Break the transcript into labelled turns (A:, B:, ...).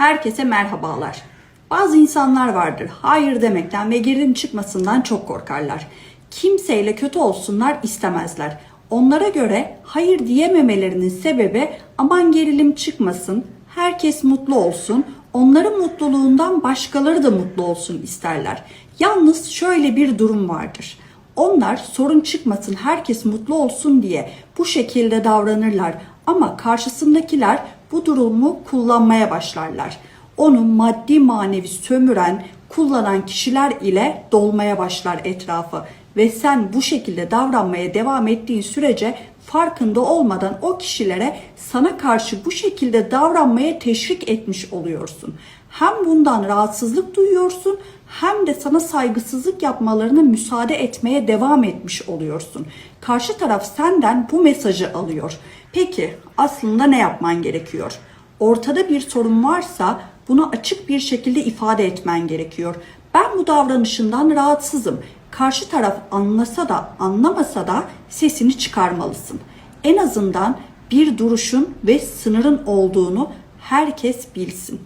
A: Herkese merhabalar. Bazı insanlar vardır hayır demekten ve gerilim çıkmasından çok korkarlar. Kimseyle kötü olsunlar istemezler. Onlara göre hayır diyememelerinin sebebi aman gerilim çıkmasın, herkes mutlu olsun, onların mutluluğundan başkaları da mutlu olsun isterler. Yalnız şöyle bir durum vardır. Onlar sorun çıkmasın, herkes mutlu olsun diye bu şekilde davranırlar ama karşısındakiler bu durumu kullanmaya başlarlar. Onu maddi manevi sömüren, kullanan kişiler ile dolmaya başlar etrafı ve sen bu şekilde davranmaya devam ettiğin sürece farkında olmadan o kişilere sana karşı bu şekilde davranmaya teşvik etmiş oluyorsun. Hem bundan rahatsızlık duyuyorsun hem de sana saygısızlık yapmalarına müsaade etmeye devam etmiş oluyorsun. Karşı taraf senden bu mesajı alıyor. Peki aslında ne yapman gerekiyor? Ortada bir sorun varsa bunu açık bir şekilde ifade etmen gerekiyor. Ben bu davranışından rahatsızım. Karşı taraf anlasa da anlamasa da sesini çıkarmalısın. En azından bir duruşun ve sınırın olduğunu herkes bilsin.